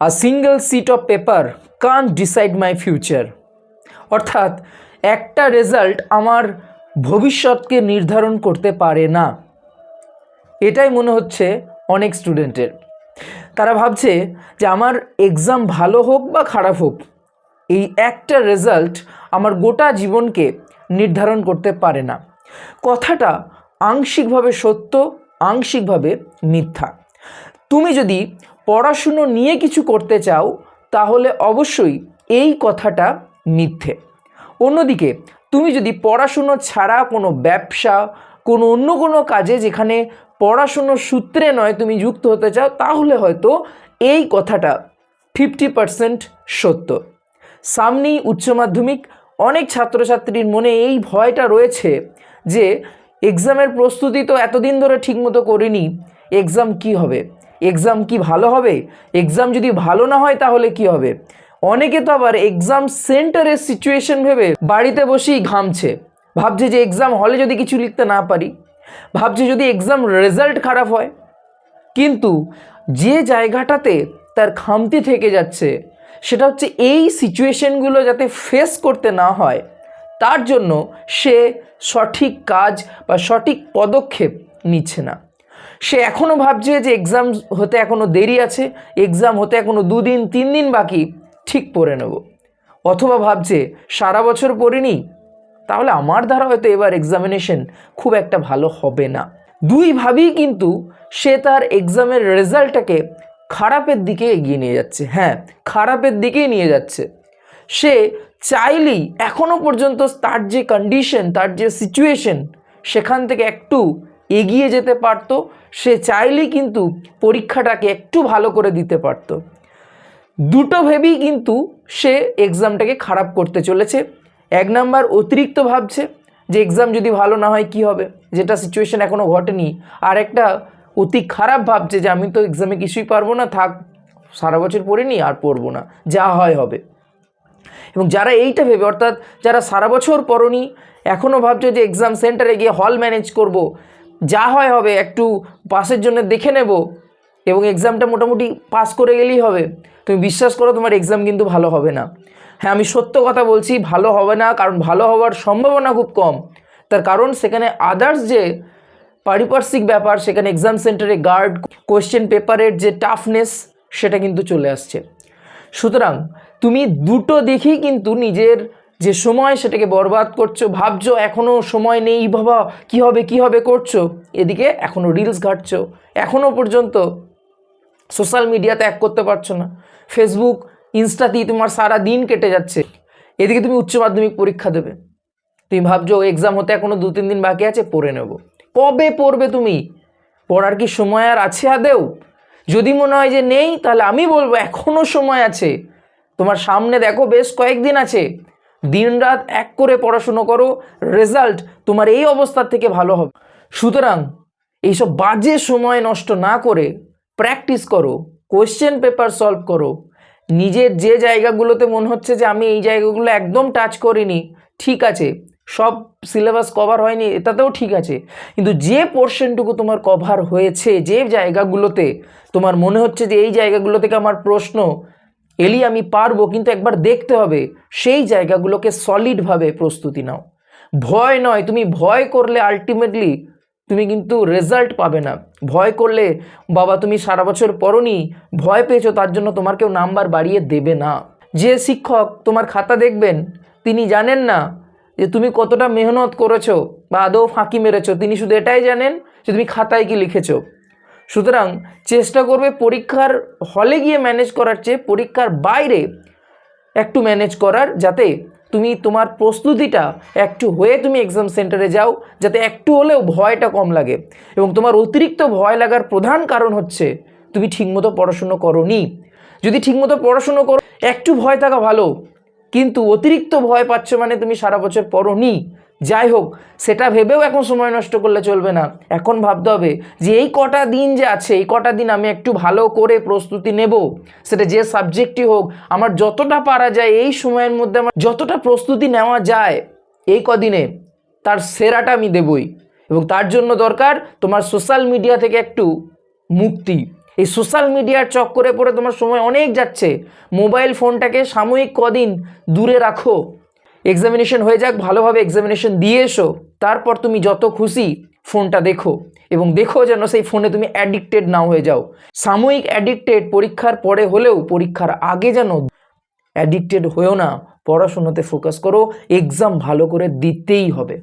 A single sheet of paper can decide my future অর্থাৎ, একটা result আমার ভবিষ্যৎকে নির্ধারণ করতে পারে না। এটাই মনে হচ্ছে অনেক স্টুডেন্টের তারা ভাবছে যে আমার এক্সাম ভালো হোক বা খারাপ হোক, এই একটা রেজাল্ট আমার গোটা জীবনকে নির্ধারণ করতে পারে না। কথাটা আংশিকভাবে সত্য, আংশিকভাবে মিথ্যা। তুমি যদি পড়াশুনো নিয়ে কিছু করতে চাও, তাহলে অবশ্যই এই কথাটা মিথ্যে। অন্যদিকে, তুমি যদি পড়াশুনো ছাড়া কোনো ব্যবসা, কোনো অন্য কোনো কাজে যেখানে পড়াশুনোর সূত্রে নয় তুমি যুক্ত হতে চাও, তাহলে হয়তো এই কথাটা ফিফটি পারসেন্ট সত্য। সামনেই উচ্চ মাধ্যমিক, অনেক ছাত্রছাত্রীর মনে এই ভয়টা রয়েছে যে, এক্সামের প্রস্তুতি তো এতদিন ধরে ঠিকমতো করিনি, এক্সাম কি হবে? এক্সাম কি ভালো হবে? এক্সাম যদি ভালো না হয় তাহলে কি হবে? অনেকে তো আবার এক্সাম সেন্টারের সিচুয়েশন ভেবে বাড়িতে বসেই ঘামছে। ভাবছে যে এক্সাম হলে যদি কিছু লিখতে না পারি, ভাবছে যদি এক্সাম রেজাল্ট খারাপ হয়। কিন্তু যে জায়গাটাতে তার খামতি থেকে যাচ্ছে, সেটা হচ্ছে এই সিচুয়েশনগুলো যাতে ফেস করতে না হয়, তার জন্য সে সঠিক কাজ বা সঠিক পদক্ষেপ নিচ্ছে না। সে এখনও ভাবছে যে এক্সাম হতে এখনও দেরি আছে এক্সাম হতে এখনও দুদিন তিন দিন বাকি, ঠিক পড়ে নেব। অথবা ভাবছে, সারা বছর পড়িনি, তাহলে আমার দ্বারা হয়তো এবার এক্সামিনেশন খুব একটা ভালো হবে না। দুই দুইভাবেই কিন্তু সে তার এক্সামের রেজাল্টটাকে খারাপের দিকে এগিয়ে নিয়ে যাচ্ছে। হ্যাঁ খারাপের দিকেই নিয়ে যাচ্ছে। সে চাইলেই এখনও পর্যন্ত তার যে কন্ডিশন তার যে সিচুয়েশন সেখান থেকে একটু এগিয়ে যেতে পারতো, সে চাইলেই কিন্তু পরীক্ষাটাকে একটু ভালো করে দিতে পারতো। দুটো ভেবেই কিন্তু সে এক্সামটাকে খারাপ করতে চলেছে। এক নাম্বার অতিরিক্ত ভাবছে যে এক্সাম যদি ভালো না হয় কি হবে? যেটা সিচুয়েশন এখনও ঘটেনি। আর একটা অতি খারাপ ভাবছে যে আমি তো এক্সামে কিছুই পারব না, থাক, সারা বছর পড়িনি আর পড়ব না, যা হয় হবে। এবং যারা এইটা ভেবে, অর্থাৎ যারা সারা বছর পড়নি এখনও ভাবছে যে এক্সাম সেন্টারে গিয়ে হল ম্যানেজ করব যা হয় হবে, একটু পাসের জন্য দেখে নেব এবং এক্সামটা মোটামুটি পাস করে গেলেই হবে। তুমি বিশ্বাস করো, তোমার এক্সাম কিন্তু ভালো হবে না। হ্যাঁ আমি সত্য কথা বলছি, ভালো হবে না, কারণ ভালো হওয়ার সম্ভাবনা খুব কম। তার কারণ, সেখানে আদার্স যে পারিপার্শ্বিক ব্যাপার, সেখানে এক্সাম সেন্টারে গার্ড কোয়েশ্চেন পেপারের যে টাফনেস সেটা কিন্তু চলে আসছে। সুতরাং, তুমি দুটো দেখেই কিন্তু নিজের যে সময় সেটাকে বরবাদ করছ, ভাবছ এখনও সময় নেই, বাবা, কি হবে কি হবে করছ? এদিকে এখনও রিলস ঘাটছো এখনও পর্যন্ত সোশ্যাল মিডিয়া ত্যাগ করতে পারছ না। ফেসবুক ইনস্টাতেই তোমার সারা দিন কেটে যাচ্ছে। এদিকে তুমি উচ্চ মাধ্যমিক পরীক্ষা দেবে। তুমি ভাবছ এক্সাম হতে এখনও দু, তিন দিন বাকি আছে, পড়ে নেব। কবে পড়বে তুমি? পড়ার কি সময় আর আছে আদেও যদি মনে হয় যে নেই, তাহলে আমি বলব এখনও সময় আছে। তোমার সামনে দেখো, বেশ কয়েকদিন আছে। দিনরাত এক করে পড়াশুনো করো রেজাল্ট তোমার এই অবস্থার থেকে ভালো হবে। সুতরাং এইসব বাজে সময় নষ্ট না করে প্র্যাকটিস করো কোয়েশ্চেন পেপার সলভ করো। নিজের যে জায়গাগুলোতে মনে হচ্ছে যে আমি এই জায়গাগুলো একদম টাচ করিনি, ঠিক আছে, সব সিলেবাস কভার হয়নি, এটাতেও ঠিক আছে। কিন্তু যে পোর্শনটুকু তোমার কভার হয়েছে, যে জায়গাগুলোতে তোমার মনে হচ্ছে যে এই জায়গাগুলো থেকে আমার প্রশ্ন এলি, আমি পারব, কিন্তু একবার দেখতে হবে। সেই জায়গাগুলোকে সলিডভাবে প্রস্তুতি নাও। ভয় নয়, তুমি ভয় করলে আলটিমেটলি তুমি কিন্তু রেজাল্ট পাবে না। ভয় করলে, বাবা, তুমি সারা বছর পড়নি, ভয় পেয়েছ, তার জন্য তোমার কেউ নাম্বার বাড়িয়ে দেবে না। যে শিক্ষক তোমার খাতা দেখবেন, তিনি জানেন না যে তুমি কতটা মেহনত করেছ বা আদৌ ফাঁকি মেরেছো। তিনি শুধু এটাই জানেন যে তুমি খাতায় কি লিখেছো। সুতরাং চেষ্টা করবে পরীক্ষার হলে গিয়ে ম্যানেজ করার চেয়ে পরীক্ষার বাইরে একটু ম্যানেজ করার, যাতে তুমি তোমার প্রস্তুতিটা একটু হয়ে তুমি এক্সাম সেন্টারে যাও, যাতে একটু হলেও ভয়টা কম লাগে। এবং তোমার অতিরিক্ত ভয় লাগার প্রধান কারণ হচ্ছে তুমি ঠিকমতো পড়াশুনো করোনি। যদি ঠিকমতো পড়াশুনো করো, একটু ভয় থাকা ভালো। কিন্তু অতিরিক্ত ভয় পাচ্ছ মানে তুমি সারা বছর পড়োনি। যাই হোক, সেটা ভেবেও এখন সময় নষ্ট করলে চলবে না। এখন ভাবতে হবে যে এই কটা দিন যে আছে, এই কটা দিন আমি একটু ভালো করে প্রস্তুতি নেব। সেটা যে সাবজেক্টই হোক, আমার যতটা পারা যায়, এই সময়ের মধ্যে আমার যতটা প্রস্তুতি নেওয়া যায়, এই কদিনে তার সেরাটা আমি দেবই। এবং তার জন্য দরকার তোমার সোশ্যাল মিডিয়া থেকে একটু মুক্তি। এই সোশ্যাল মিডিয়ার চক্করে পড়ে তোমার সময় অনেক যাচ্ছে। মোবাইল ফোনটাকে সাময়িক কদিন দূরে রাখো। এক্সামিনেশন হয়ে যাক, ভালোভাবে এক্সামিনেশন দিয়ে এসো। তারপর তুমি যত খুশি ফোনটা দেখো এবং দেখো যেন সেই ফোনে তুমি অ্যাডিক্টেড না হয়ে যাও। সাময়িক অ্যাডিক্টেড পরীক্ষার পরে হলেও পরীক্ষার আগে যেন অ্যাডিক্টেড হয়েও না, পড়াশোনাতে ফোকাস করো এক্সাম ভালো করে দিতেই হবে।